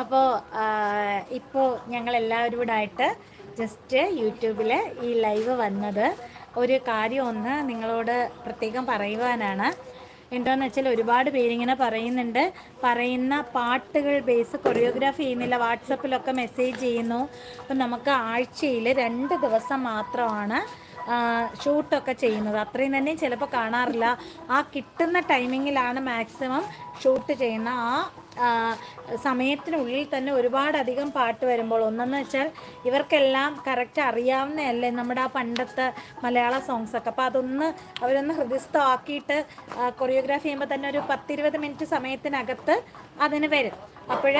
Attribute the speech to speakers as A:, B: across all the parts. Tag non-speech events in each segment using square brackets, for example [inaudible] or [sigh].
A: അപ്പോൾ ഇപ്പോൾ ഞങ്ങൾ എല്ലാവരും കൂടെ ആയിട്ട് ജസ്റ്റ് യൂട്യൂബിൽ ഈ ലൈവ് വന്നത് ഒരു കാര്യം ഒന്ന് നിങ്ങളോട് പ്രത്യേകം പറയുവാനാണ്. എന്താണെന്ന് വെച്ചാൽ ഒരുപാട് പേരിങ്ങനെ പറയുന്നുണ്ട്. പറയുന്ന പാട്ടുകൾ ബേസ് കൊറിയോഗ്രാഫി ചെയ്യുന്നില്ല. വാട്സപ്പിലൊക്കെ മെസ്സേജ് ചെയ്യുന്നു. അപ്പം നമുക്ക് ആഴ്ചയിൽ രണ്ട് ദിവസം മാത്രമാണ് ഷൂട്ടൊക്കെ ചെയ്യുന്നത്. അത്രയും തന്നെ ചിലപ്പോൾ കാണാറില്ല. ആ കിട്ടുന്ന ടൈമിങ്ങിലാണ് മാക്സിമം ഷൂട്ട് ചെയ്യുന്ന ആ സമയത്തിനുള്ളിൽ തന്നെ ഒരുപാടധികം പാട്ട് വരുമ്പോൾ ഒന്നെന്ന് വെച്ചാൽ ഇവർക്കെല്ലാം കറക്റ്റ് അറിയാവുന്നതല്ലേ നമ്മുടെ ആ പണ്ടത്തെ മലയാള സോങ്സ് ഒക്കെ. അപ്പോൾ അതൊന്ന് അവരൊന്ന് ഹൃദയസ്ഥമാക്കിയിട്ട് കൊറിയോഗ്രാഫി ചെയ്യുമ്പോൾ തന്നെ ഒരു പത്തിരുപത് മിനിറ്റ് സമയത്തിനകത്ത് അതിന് വരും. അപ്പോൾ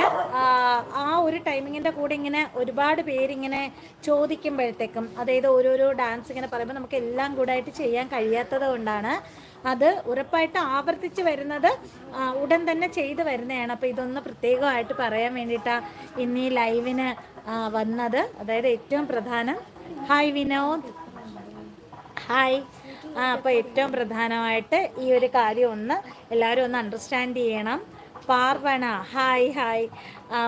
A: ആ ഒരു ടൈമിങ്ങിന്റെ കൂടെ ഇങ്ങനെ ഒരുപാട് പേരിങ്ങനെ ചോദിക്കുമ്പോഴത്തേക്കും അതായത് ഓരോരോ ഡാൻസ് ഇങ്ങനെ പറയുമ്പോൾ നമുക്ക് എല്ലാം കൂടെ ആയിട്ട് ചെയ്യാൻ കഴിയാത്തത് കൊണ്ടാണ് അത് ഉറപ്പായിട്ട് ആവർത്തിച്ച് വരുന്നത് ഉടൻ തന്നെ ചെയ്തു വരുന്നതാണ്. അപ്പോൾ ഇതൊന്ന് പ്രത്യേകമായിട്ട് പറയാൻ വേണ്ടിയിട്ടാണ് ഇന്ന് ഈ ലൈവിന് വന്നത്. അതായത് ഏറ്റവും പ്രധാനം ഹായ് വിനോദ്. ഹായ്. ആ അപ്പോൾ ഏറ്റവും പ്രധാനമായിട്ട് ഈ ഒരു കാര്യം ഒന്ന് എല്ലാവരും ഒന്ന് അണ്ടർസ്റ്റാൻഡ് ചെയ്യണം. Parvana hi hi.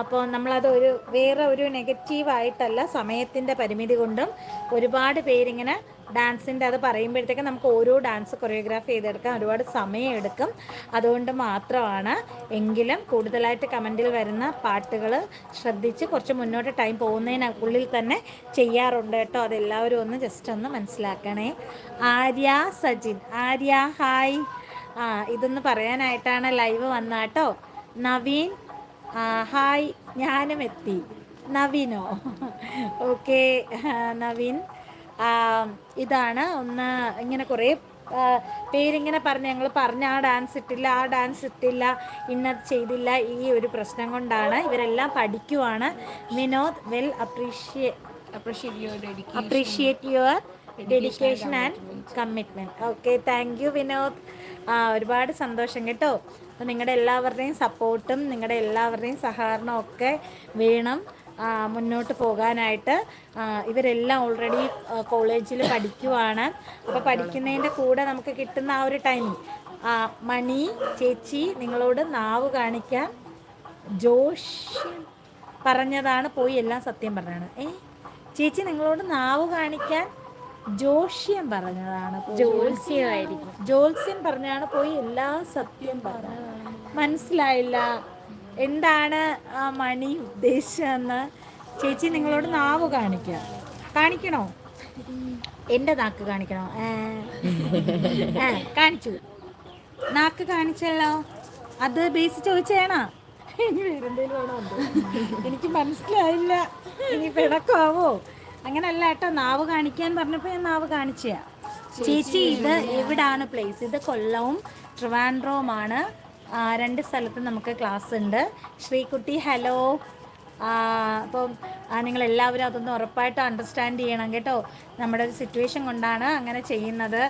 A: അപ്പോൾ നമ്മളത് ഒരു വേറെ ഒരു നെഗറ്റീവായിട്ടല്ല സമയത്തിന്റെ പരിമിതി കൊണ്ടും ഒരുപാട് പേരിങ്ങനെ ഡാൻസിന്റെ അത് പറയുമ്പോഴത്തേക്ക് നമുക്ക് ഓരോ ഡാൻസ് കൊറിയോഗ്രാഫി ചെയ്തെടുക്കാൻ ഒരുപാട് സമയമെടുക്കും. അതുകൊണ്ട് മാത്രമാണ് എങ്കിലും കൂടുതലായിട്ട് കമന്റിൽ വരുന്ന പാട്ടുകൾ ശ്രദ്ധിച്ച് കുറച്ച് മുന്നോട്ട് ടൈം പോകുന്നതിന് ഉള്ളിൽ തന്നെ ചെയ്യാറുണ്ട് കേട്ടോ. അതെല്ലാവരും ഒന്ന് ജസ്റ്റ് ഒന്ന് മനസ്സിലാക്കണേ. ആര്യ സജിൻ. ആര്യ ഹായ് ആ ഇതൊന്ന് പറയാനായിട്ടാണ് ലൈവ് വന്ന കേട്ടോ. നവീൻ ഹായ് ഞാനും എത്തി. നവീനോ? [laughs] ഓക്കെ നവീൻ. ഇതാണ്. ഒന്ന് ഇങ്ങനെ കുറേ പേരിങ്ങനെ പറഞ്ഞ് ഞങ്ങൾ പറഞ്ഞ ആ ഡാൻസ് ഇട്ടില്ല ആ ഡാൻസ് ഇട്ടില്ല ഇന്നത് ചെയ്തില്ല ഈ ഒരു പ്രശ്നം കൊണ്ടാണ് ഇവരെല്ലാം പഠിക്കുവാണ്. Vinod well
B: appreciate.
A: Appreciate your dedication and commitment okay thank you Vinod. ആ ഒരുപാട് സന്തോഷം കേട്ടോ. അപ്പോൾ നിങ്ങളുടെ എല്ലാവരുടെയും സപ്പോർട്ടും നിങ്ങളുടെ എല്ലാവരുടെയും സഹകരണവും ഒക്കെ വേണം. മുന്നോട്ട് പോകാനായിട്ട് ഇവരെല്ലാം ഓൾറെഡി കോളേജിൽ പഠിക്കുവാണ്. അപ്പോൾ പഠിക്കുന്നതിന്റെ കൂടെ നമുക്ക് കിട്ടുന്ന ആ ഒരു ടൈം മണി ചേച്ചി നിങ്ങളോട് നാവ് കാണിക്കാൻ ജോഷ് പറഞ്ഞതാണ് പോയി എല്ലാം സത്യം പറഞ്ഞാണ് ഏ ചേച്ചി നിങ്ങളോട് നാവ് കാണിക്കാൻ ജോഷ്യം പറഞ്ഞതാണ്. ജോത്സ്യമായിരിക്കും. ജോത്സ്യം പറഞ്ഞാണ് പോയി എല്ലാ സത്യം പറഞ്ഞത് മനസ്സിലായില്ല. എന്താണ് ആ മണി ഉദ്ദേശിച്ചതെന്ന് ചേച്ചി നിങ്ങളോട് നാവ് കാണിക്കുക. കാണിക്കണോ? എന്റെ നാക്ക് കാണിക്കണോ? കാണിച്ചു. നാക്ക് കാണിച്ചല്ലോ. അത് ബേസ് ചോദിച്ചേണോ? എനിക്ക് മനസ്സിലായില്ല. ഇനി പിണക്കാവോ അങ്ങനല്ല കേട്ടോ നാവ് കാണിക്കാൻ പറഞ്ഞപ്പോൾ ഞാൻ നാവ് കാണിച്ചയാ. ചേച്ചി ഇത് എവിടാണ് പ്ലേസ് ഇത് കൊല്ലവും ട്രിവാൻഡ്രവുമാണ്. രണ്ട് സ്ഥലത്ത് നമുക്ക് ക്ലാസ് ഉണ്ട്. ശ്രീകുട്ടി ഹലോ. അപ്പം നിങ്ങൾ എല്ലാവരും അതൊന്ന് ഉറപ്പായിട്ട് അണ്ടർസ്റ്റാൻഡ് ചെയ്യണം കേട്ടോ. നമ്മുടെ ഒരു സിറ്റുവേഷൻ കൊണ്ടാണ് അങ്ങനെ ചെയ്യുന്നത്.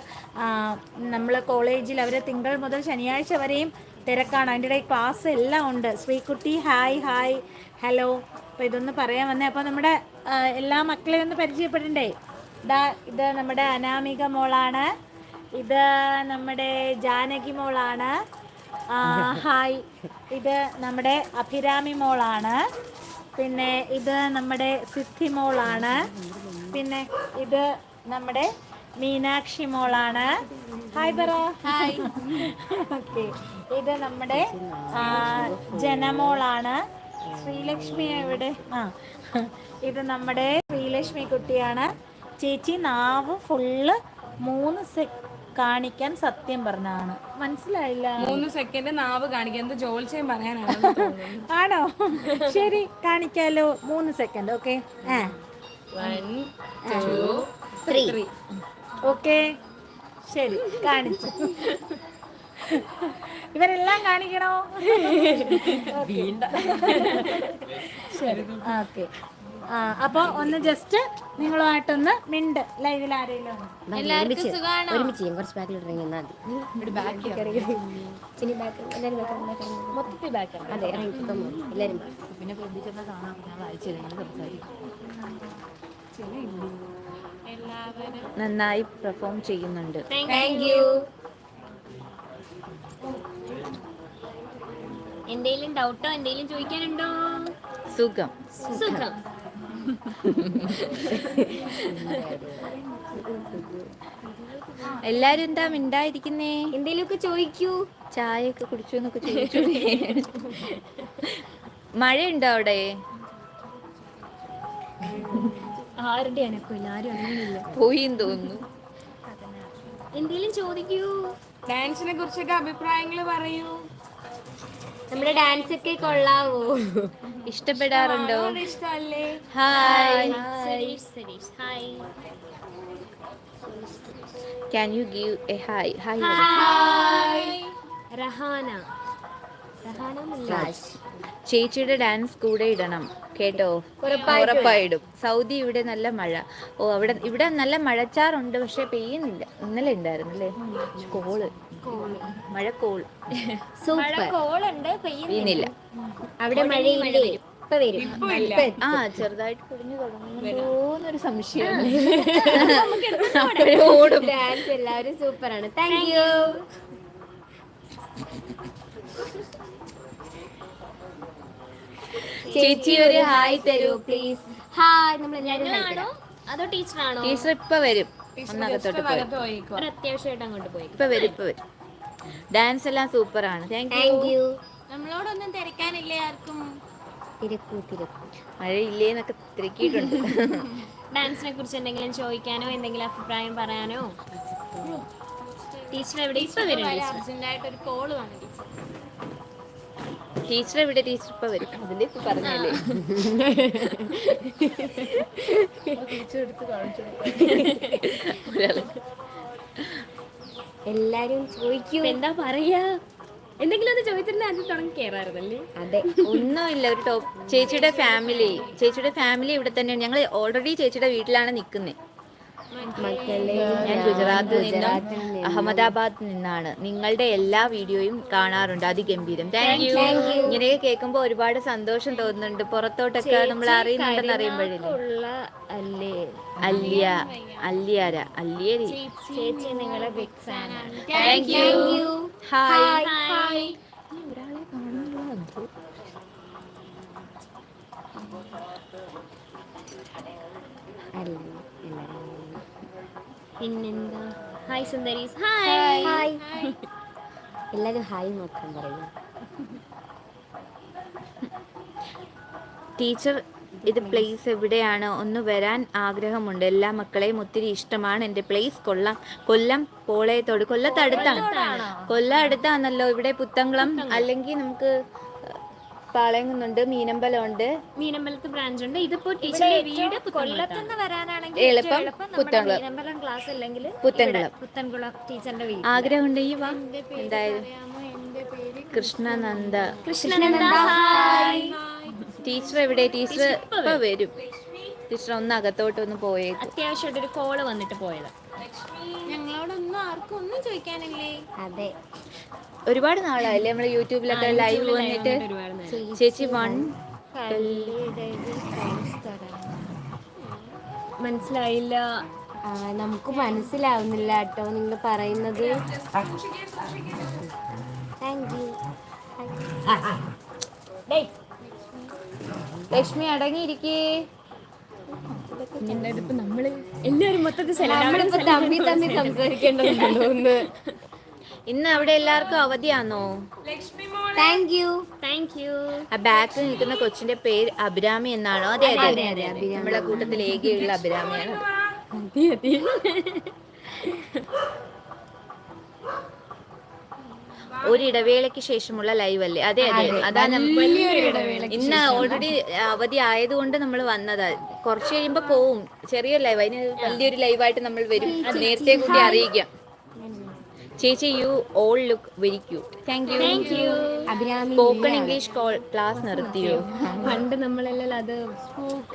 A: നമ്മൾ കോളേജിൽ അവർ തിങ്കൾ മുതൽ ശനിയാഴ്ച വരെയും തിരക്കാണ്. അതിന്റെ ഇടയിൽ ക്ലാസ് എല്ലാം ഉണ്ട്. ശ്രീകുട്ടി ഹായ് ഹായ് ഹലോ അപ്പോൾ ഇതൊന്ന് പറയാൻ വന്നേ. അപ്പോൾ നമ്മുടെ എല്ലാ മക്കളെയും ഒന്ന് പരിചയപ്പെടണ്ടേ? ഇതാ ഇത് നമ്മുടെ അനാമിക മോളാണ്. ഇത് നമ്മുടെ ജാനകി മോളാണ്. ഹായ്. ഇത് നമ്മുടെ അഭിരാമി മോളാണ്. പിന്നെ ഇത് നമ്മുടെ സിദ്ധി മോളാണ്. പിന്നെ ഇത് നമ്മുടെ മീനാക്ഷി മോളാണ്. ഹായ് പറ ഹായ് ഓക്കെ ഇത് നമ്മുടെ ജനമോളാണ് ശ്രീലക്ഷ്മി എവിടെ? ആ. ഇത് നമ്മുടെ ശ്രീലക്ഷ്മി കുട്ടിയാണ്. ചേച്ചി നാവ് ഫുള്ള് മൂന്ന് സെ കാണിക്കാൻ സത്യം പറഞ്ഞാണ് മനസ്സിലായില്ല.
B: മൂന്ന് സെക്കൻഡ് നാവ് കാണിക്കാൻ. എന്ത് ജോൽസ്യം പറയാനാണ്
A: ആണോ? ശരി കാണിക്കാലോ. മൂന്ന് സെക്കൻഡ് ഓക്കെ ഓക്കെ ശരി കാണിച്ചു. ഇവരെല്ലാം കാണിക്കണോ? [laughs] ശരി ഓക്കെ അപ്പോൾ ഒന്ന് ജസ്റ്റ് നിങ്ങളുമായിട്ടൊന്ന് മിണ്ട് ലൈവിൽ ആരെങ്കിലും
C: ഒരുമിച്ച് ഒരുമിച്ച് ചെയ്യും. കുറച്ച് ബാക്കിൽ ഇറങ്ങി മതി. ബാക്ക് എല്ലാവരും ബാക്ക് മൊത്തത്തിൽ ബാക്ക് അതെ ഇറങ്ങി ഇപ്പം എല്ലാവരും
B: പിന്നെ ഞാൻ വായിച്ചു സംസാരിക്കും.
A: നന്നായി പെർഫോം ചെയ്യുന്നുണ്ട്.
C: താങ്ക് യു എന്തെങ്കിലും ഡൗട്ടോ എന്തെങ്കിലും ചോദിക്കാനുണ്ടോ?
D: സുഖം.
C: സുഖം.
D: എല്ലാരും എന്താ മിണ്ടായിരിക്കുന്നേ
C: എന്തേലുമൊക്കെ ചോദിക്കൂ.
D: ചായ ഒക്കെ കുടിച്ചു എന്നൊക്കെ ചോദിച്ചു. മഴയുണ്ടോ അവിടെ?
C: ആരുടെ അനക്കില്ല ആരും അങ്ങനെയില്ല?
D: പോയി തോന്നുന്നു.
C: എന്തേലും ചോദിക്കൂ.
B: ഡാൻസിനെ കുറിച്ചൊക്കെ അഭിപ്രായങ്ങൾ പറയൂ.
C: നമ്മുടെ ഡാൻസ് ഒക്കെ കൊള്ളാവോ.
D: ഇഷ്ടപ്പെടാറുണ്ടോ? Hi
C: hi
D: can you give a hi hi
C: Rahana Rahana
D: ചേച്ചിയുടെ ഡാൻസ് കൂടെ ഇടണം കേട്ടോ? ഉറപ്പായിടും സൗദി ഇവിടെ നല്ല മഴ. ഓ അവിടെ ഇവിടെ നല്ല മഴച്ചാറുണ്ട് പക്ഷെ പെയ്യുന്നില്ല. ഇന്നലെ ഉണ്ടായിരുന്നു അല്ലേ? കോൾ. മഴ കോൾ
A: കോളുണ്ട്
D: പെയ്യുന്നില്ല.
C: അവിടെ മഴയില്ലേ? ഇപ്പൊ വരും.
D: ആ ചെറുതായിട്ട് കുടിഞ്ഞു തുടങ്ങുന്നൊരു സംശയം. ഓടും.
C: ഡാൻസ് എല്ലാവരും സൂപ്പറാണ്. Thank you.
D: ചേച്ചി ഒരു ഹായ് തരൂ
C: പ്ലീസ് ഹായ് നമ്മൾ എല്ലാവരും അതോ ടീച്ചറാണോ?
D: ടീച്ചർ ഇപ്പൊ വരും. ഒന്നകത്തോട്ട് പോയി.
C: അത്യാവശ്യമായിട്ട് അങ്ങോട്ട് പോയി.
D: ഇപ്പൊ വരും ഇപ്പൊ വരും. ഡാൻസ് എല്ലാം സൂപ്പറാണ് ആണ്.
C: താങ്ക് യു
A: നമ്മളോടൊന്നും തിരക്കാനില്ലേ ആർക്കും?
C: തിരക്കൂ തിരക്കൂ.
D: മഴയില്ലേന്നൊക്കെ തിരക്കിയിട്ടുണ്ട്.
C: ഡാൻസിനെ കുറിച്ച് എന്തെങ്കിലും ചോദിക്കാനോ എന്തെങ്കിലും അഭിപ്രായം പറയാനോ? ടീച്ചർ എവിടെ? ഇപ്പൊ വരും
A: അർജന്റായിട്ട് ഒരു കോൾ വന്നു ടീച്ചർ.
D: ടീച്ചർ എവിടെ ടീച്ചർ ഇപ്പൊ വരും. അതിന്റെ ഇപ്പൊ പറഞ്ഞല്ലേ? ഒരാൾ
C: എല്ലാരും ചോദിക്കൂ. എന്താ പറയാ? എന്തെങ്കിലും ഒന്ന് ചോദിച്ചിരുന്ന അത് തുടങ്ങി അതെ
D: ഒന്നുമില്ല ഒരു ടോപ്പ്. ചേച്ചിയുടെ ഫാമിലി ചേച്ചിയുടെ ഫാമിലി ഇവിടെ തന്നെയാണ്. ഞങ്ങൾ ഓൾറെഡി ചേച്ചിയുടെ വീട്ടിലാണ് നിൽക്കുന്നത് ഞാൻ ഗുജറാത്തിൽ നിന്നും അഹമ്മദാബാദിൽ നിന്നാണ്. നിങ്ങളുടെ എല്ലാ വീഡിയോയും കാണാറുണ്ട്. അതിഗംഭീരം. താങ്ക് യു ഇങ്ങനെയൊക്കെ കേൾക്കുമ്പോൾ ഒരുപാട് സന്തോഷം തോന്നുന്നുണ്ട്. പുറത്തോട്ടൊക്കെ നമ്മൾ അറിയുന്നുണ്ടെന്ന്
C: അല്ലേ?
D: അല്ലിയ അല്ലിയാര? അല്ലിയരി.
C: ചേച്ചി നിങ്ങളെ ബിഗ് ഫാൻ ആണ്.
D: താങ്ക് യു ഹായ്
C: ഹായ് പിന്നെന്താ? ഹായ് സുന്ദരീസ് ഹായ് ഹായ് എല്ലാവരും ഹായ് നോക്കാൻ പറയൂ
D: ടീച്ചർ ഇത് പ്ലേസ് എവിടെയാണ്? ഒന്ന് വരാൻ ആഗ്രഹമുണ്ട്. എല്ലാ മക്കളെയും ഒത്തിരി ഇഷ്ടമാണ്. എന്റെ പ്ലേസ് കൊല്ലം കൊല്ലം പോളയത്തോട്. കൊല്ലത്ത് അടുത്താണ് കൊല്ലം അടുത്താണല്ലോ. ഇവിടെ പുത്തംകുളം അല്ലെങ്കിൽ നമുക്ക് പാളയംകുന്നുണ്ട് മീനമ്പലം ഉണ്ട്
C: മീനമ്പലത്ത് ബ്രാഞ്ച് ഉണ്ട് ഇതിപ്പോ ടീച്ചറുടെ വീട്
A: കൊല്ലത്തുനിന്ന് വരാനാണെങ്കിൽ
D: എളുപ്പം പുത്തൻകുളം.
A: മീനമ്പലം ക്ലാസ് അല്ലെങ്കിൽ
D: പുത്തൻകുളം.
A: പുത്തൻകുളം ടീച്ചറിന്റെ വീട്
D: ആഗ്രഹമുണ്ടെങ്കിൽ വാ. എന്തായാലും. കൃഷ്ണനന്ദ.
C: കൃഷ്ണനന്ദ. ഹായ്.
D: ടീച്ചർ എവിടെ? ടീച്ചർ ഇപ്പൊ വരും. ടീച്ചർ ഒന്ന് അകത്തോട്ട് ഒന്ന് പോയേക്കും.
C: അത്യാവശ്യമായിട്ട് ഒരു കോൾ വന്നിട്ട് പോയത്.
A: ഞങ്ങളോടൊന്നും ആർക്കും ഒന്നും ചോദിക്കാനില്ലേ?
C: അതെ.
D: ഒരുപാട് നാളായില്ലേ നമ്മൾ യൂട്യൂബിലൊക്കെ ലൈവ് വന്നിട്ട്? ചേച്ചി വൺ
C: മനസ്സിലായില്ല. നമുക്ക് മനസ്സിലാവുന്നില്ല കേട്ടോ നിങ്ങൾ പറയുന്നത്.
D: ലക്ഷ്മി അടങ്ങിയിരിക്കേ.
C: നമ്മൾ എല്ലാരും മൊത്തത്തിൽ തമ്മി തമ്മി സംസാരിക്കേണ്ടതുണ്ടോ ഒന്ന് [laughs]
D: ഇന്ന് അവിടെ എല്ലാവർക്കും അവധിയാണോ
C: താങ്ക് യു താങ്ക് യു
D: ആ ബാക്കിൽ നിൽക്കുന്ന കൊച്ചിന്റെ പേര് അഭിരാമി എന്നാണോ? അതെ അതെ അതെ. നമ്മുടെ കൂട്ടത്തിൽ ഏകയുള്ള അഭിരാമിയാണ്. അത്. ഒരു ഇടവേളയ്ക്ക് ശേഷമുള്ള ലൈവ് അല്ലേ? അതെ അതെ. അതാ. നമുക്ക് ഇന്ന് ഓൾറെഡി അവധി ആയതുകൊണ്ട് നമ്മൾ വന്നതാ. കുറച്ച് കഴിയുമ്പോ പോവും. ചെറിയൊരു ലൈവ് അതിന് വലിയൊരു ലൈവായിട്ട് നമ്മൾ വരും. നേരത്തെ കൂടി അറിയിക്കാം. ചേച്ചി you all look very cute thank you spoken English class നിർത്തിയോ?
C: പണ്ട് നമ്മളെല്ലാം അത്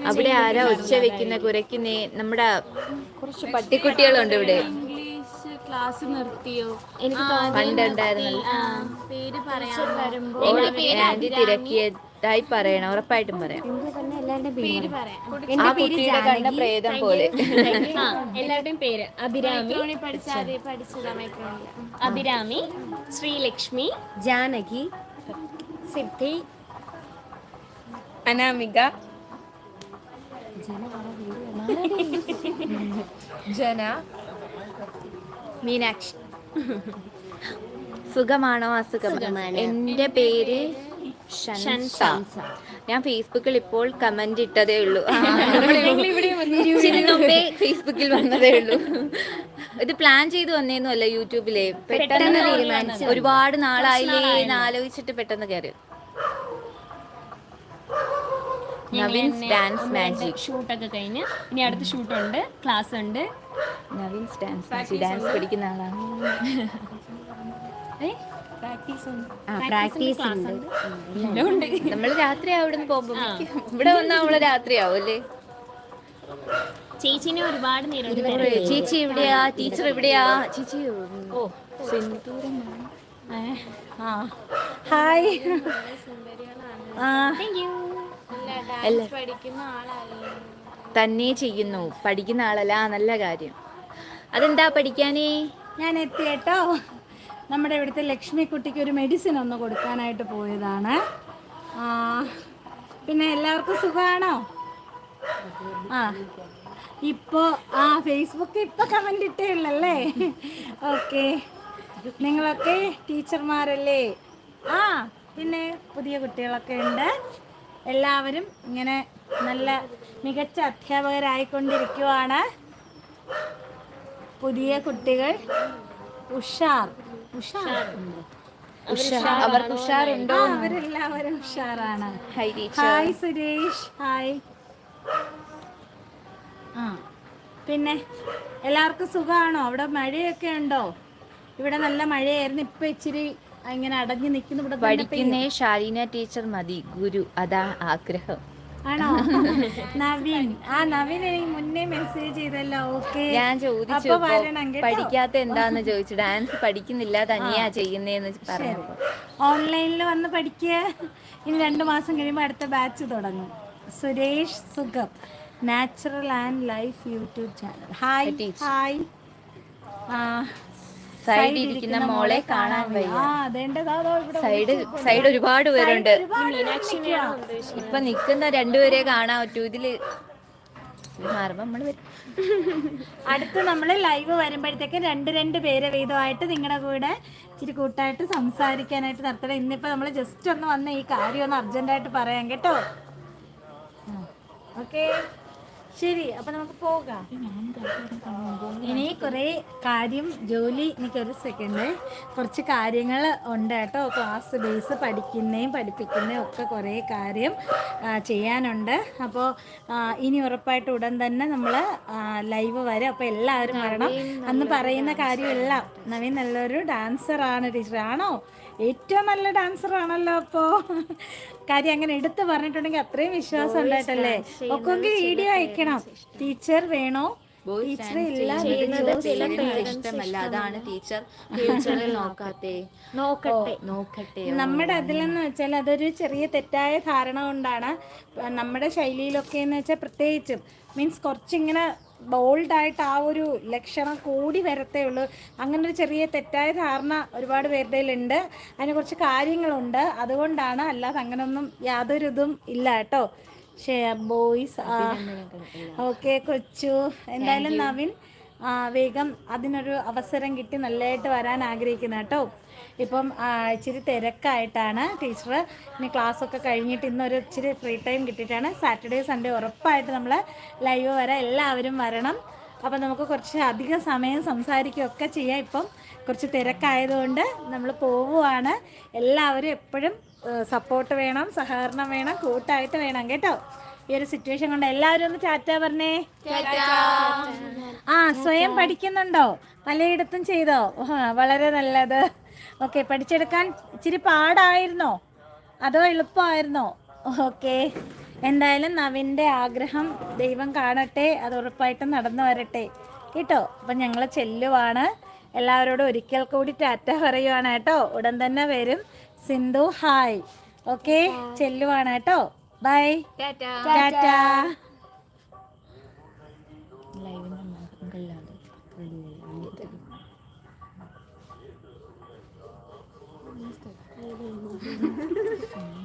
D: അവിടെ ആരാ ഒച്ച വെക്കുന്ന കുരയ്ക്കുന്നേ? നമ്മുടെ കുറച്ച് പട്ടിക്കുട്ടികളുണ്ട് ഇവിടെ.
A: ക്ലാസ് നിർത്തിയോ?
C: എനിക്ക്
D: പണ്ടുണ്ടായിരുന്നല്ലോ
A: പേര് പറയാൻ
D: ആന്റി തിരക്കിയതായി പറയണം ഉറപ്പായിട്ടും പറയാം.
C: പേര്
D: ആ കുട്ടിയുടെ കണ്ട പ്രേതം പോലെ.
C: എല്ലാവരുടെയും പേര് അഭിരാമി.
A: പഠിച്ചാൽ പഠിച്ചതാ മൈക്രോണിൽ.
C: അഭിരാമി ശ്രീലക്ഷ്മി ജാനകി സിദ്ധി
B: അനാമിക. ജന.
D: മീനാക്ഷി. സുഖമാണോ അസുഖം? എന്റെ പേര് ഞാൻ ഫേസ്ബുക്കിൽ ഇപ്പോൾ കമന്റ് ഇട്ടതേ ഉള്ളൂ. മുമ്പേ ഫേസ്ബുക്കിൽ വന്നതേ ഉള്ളൂ. ഇത് പ്ലാൻ ചെയ്ത് വന്നേന്നു അല്ല യൂട്യൂബിലെ പെട്ടെന്ന് തീരുമാനിച്ചു ഒരുപാട് നാളായില്ലേ എന്ന് ആലോചിച്ചിട്ട് പെട്ടെന്ന് കയറി നവീൻസ് ഡാൻസ് മാജിക്
C: ഷൂട്ടൊക്കെ കഴിഞ്ഞ് ഇനി അടുത്ത ഷൂട്ടുണ്ട് ക്ലാസ് ഉണ്ട്
D: നവീൻസ് ഡാൻസ് മാജിക് ഡാൻസ് പഠിക്കുന്ന ആളാണ്
C: പ്രാക്ടീസ് ഉണ്ട്. ഉണ്ട്
D: നമ്മൾ രാത്രി അവിടെ നിന്ന് ഇവിടെ വന്നാൽ നമ്മൾ രാത്രി ആവൂല്ലേ
C: ചേച്ചിനെ ഒരുപാട് നേരം
D: ചേച്ചി എവിടെയാ? ടീച്ചർ എവിടെയാ? ചേച്ചി ഓ.
A: ആ. ഹായ് ആ
D: അല്ല തന്നെ ചെയ്യുന്നു. പഠിക്കുന്ന ആളല്ല നല്ല കാര്യം. അതെന്താ പഠിക്കാനേ?
A: ഞാൻ എത്തി കേട്ടോ നമ്മുടെ ഇവിടുത്തെ ലക്ഷ്മി കുട്ടിക്ക് ഒരു മെഡിസിൻ ഒന്ന് കൊടുക്കാനായിട്ട് പോയതാണ്. പിന്നെ എല്ലാവർക്കും സുഖമാണോ ആ ഇപ്പോൾ ആ ഫേസ്ബുക്ക് ഇപ്പോൾ കമന്റ് ഇട്ടേ ഉള്ളല്ലേ? ഓക്കെ നിങ്ങളൊക്കെ ടീച്ചർമാരല്ലേ ആ പിന്നെ പുതിയ കുട്ടികളൊക്കെ ഉണ്ട്. എല്ലാവരും ഇങ്ങനെ നല്ല മികച്ച അധ്യാപകരായിക്കൊണ്ടിരിക്കുവാണ്. പുതിയ കുട്ടികൾ ഉഷാർ. ഉഷാർ.
D: അവർക്ക് ഉഷാറുണ്ടോ
A: അവരെല്ലാവരും ഉഷാറാണ്. ഹായ് സുരേഷ്. ഹായ് ആ പിന്നെ എല്ലാവർക്കും സുഖമാണോ അവിടെ മഴയൊക്കെ ഉണ്ടോ? ഇവിടെ നല്ല മഴയായിരുന്നു. ഇപ്പൊ ഇച്ചിരി ഇങ്ങനെ അടഞ്ഞു നിൽക്കുന്നു. ഇവിടെ
D: പഠിക്കുന്നേ ഷാലീന ടീച്ചർ മതി. ഗുരു അതാ ആഗ്രഹം.
A: ആണോ? [laughs] നവീൻ. ആ നവീൻ എനിക്ക് മുന്നേ മെസ്സേജ് ചെയ്തല്ലോ. ഓക്കെ
D: ഞാൻ ചോദിച്ചു പഠിക്കാത്ത എന്താന്ന് ചോദിച്ചു. ഡാൻസ് പഠിക്കുന്നില്ല തനിയാ ചെയ്യുന്നേന്ന് പറഞ്ഞു
A: ഓൺലൈനിൽ വന്ന് പഠിക്കുക ഇനി രണ്ട് മാസം കഴിയുമ്പോൾ അടുത്ത ബാച്ച് തുടങ്ങും. സുരേഷ് സുഖം. Natural and life YouTube channel hi hi ആ
D: സൈഡിൽ ഇരിക്കുന്ന മോളെ കാണാൻ വയ്യ.
A: ആ അതേണ്ടതാ ഇവിടെ
D: സൈഡ് സൈഡ് ഒരുപാട് പേരുണ്ട്. ഇപ്പൊ നിക്കുന്ന രണ്ടുപേരെ കാണാൻ പറ്റൂ ഇതിൽ അടുത്ത് നമ്മൾ വരും.
A: അടുത്ത് നമ്മൾ ലൈവ് വരുമ്പോഴത്തേക്ക് രണ്ട് രണ്ട് പേരെ വീതമായിട്ട് നിങ്ങളുടെ കൂടെ ഇച്ചിരി കൂട്ടായിട്ട് സംസാരിക്കാനായിട്ട് നടത്തണം. ഇന്നിപ്പോ നമ്മൾ ജസ്റ്റ് ഒന്ന് വന്ന ഈ കാര്യം ഒന്ന് അർജന്റായിട്ട് പറയാം കേട്ടോ. ഓക്കെ ശരി അപ്പൊ നമുക്ക് പോകാം. ഇനി കുറേ കാര്യം ജോലി എനിക്കൊരു സെക്കൻഡ് കുറച്ച് കാര്യങ്ങൾ ഉണ്ട് കേട്ടോ. ക്ലാസ് ബേസ് പഠിക്കുന്നതും പഠിപ്പിക്കുന്നതും ഒക്കെ കുറേ കാര്യം ചെയ്യാനുണ്ട്. അപ്പോൾ ഇനി ഉറപ്പായിട്ട് ഉടൻ തന്നെ നമ്മൾ ലൈവ് വരും. അപ്പോൾ എല്ലാവരും വരണം. അന്ന് പറയുന്ന കാര്യമെല്ലാം. നവീൻ നല്ലൊരു ഡാൻസറാണ് ടീച്ചർ ആണോ ഏറ്റവും നല്ല ഡാൻസർ ആണല്ലോ അപ്പോൾ കാര്യം അങ്ങനെ എടുത്ത് പറഞ്ഞിട്ടുണ്ടെങ്കിൽ അത്രയും വിശ്വാസം ഉണ്ടായിട്ടല്ലേ? ഒക്കെ വീഡിയോ അയക്കണം ടീച്ചർ വേണോ? ടീച്ചർ എല്ലാം
D: ഇഷ്ടമല്ല. അതാണ് ടീച്ചർ ഫ്യൂച്ചറിൽ നോക്കാത്തെ. നോക്കട്ടെ. നോക്കട്ടെ.
A: നമ്മുടെ അതിലെന്ന് വെച്ചാൽ അതൊരു ചെറിയ തെറ്റായ ധാരണ കൊണ്ടാണ് നമ്മുടെ ശൈലിയിലൊക്കെ എന്ന് വെച്ചാൽ പ്രത്യേകിച്ചും മീൻസ് കുറച്ചിങ്ങനെ ബോൾഡായിട്ട് ആ ഒരു ലക്ഷണം കൂടി വരത്തേ ഉള്ളൂ. അങ്ങനെ ഒരു ചെറിയ തെറ്റായ ധാരണ ഒരുപാട് പേരുടെ ഉണ്ട് അതിന് കുറച്ച് കാര്യങ്ങളുണ്ട്. അതുകൊണ്ടാണ് അല്ലാതെ അങ്ങനൊന്നും യാതൊരു ഇതും ഇല്ല കേട്ടോ. ഷെയർ ബോയ്സ് ഓക്കെ കൊച്ചു. എന്തായാലും നവീൻ വേഗം അതിനൊരു അവസരം കിട്ടി നല്ലതായിട്ട് വരാൻ ആഗ്രഹിക്കുന്ന കേട്ടോ. ഇപ്പം ഇച്ചിരി തിരക്കായിട്ടാണ് ടീച്ചർ ഇനി ക്ലാസ്സൊക്കെ കഴിഞ്ഞിട്ട് ഇന്നൊരു ഇച്ചിരി ഫ്രീ ടൈം കിട്ടിയിട്ടാണ് സാറ്റർഡേ സൺഡേ ഉറപ്പായിട്ട് നമ്മൾ ലൈവ് വരാം എല്ലാവരും വരണം. അപ്പം നമുക്ക് കുറച്ച് അധിക സമയം സംസാരിക്കുകയൊക്കെ ചെയ്യാം. ഇപ്പം കുറച്ച് തിരക്കായതുകൊണ്ട് നമ്മൾ പോവുകയാണ് എല്ലാവരും എപ്പോഴും സപ്പോർട്ട് വേണം സഹകരണം വേണം കൂട്ടായിട്ട് വേണം കേട്ടോ. ഈ ഒരു സിറ്റുവേഷൻ കൊണ്ട് എല്ലാവരും ഒന്ന് ചാറ്റ പറഞ്ഞേ. ആ സ്വയം പഠിക്കുന്നുണ്ടോ? പലയിടത്തും ചെയ്തോ? വളരെ നല്ലത്. ഓക്കെ പഠിച്ചെടുക്കാൻ ഇച്ചിരി പാടായിരുന്നോ? അതോ എളുപ്പമായിരുന്നോ? ഓക്കെ എന്തായാലും നവിന്റെ ആഗ്രഹം ദൈവം കാണട്ടെ അത് ഉറപ്പായിട്ടും നടന്നു വരട്ടെ. കേട്ടോ? അപ്പം ഞങ്ങൾ ചെല്ലുവാണ്. എല്ലാവരോടും ഒരിക്കൽ കൂടി ടാറ്റ പറയുവാണ് കേട്ടോ. ഉടൻ തന്നെ വരും. സിന്ധു ഹായ്. ഓക്കെ? ചെല്ലുവാണ് കേട്ടോ. ബൈ. ടാറ്റ.
D: ലൈവിന്റെ [laughs]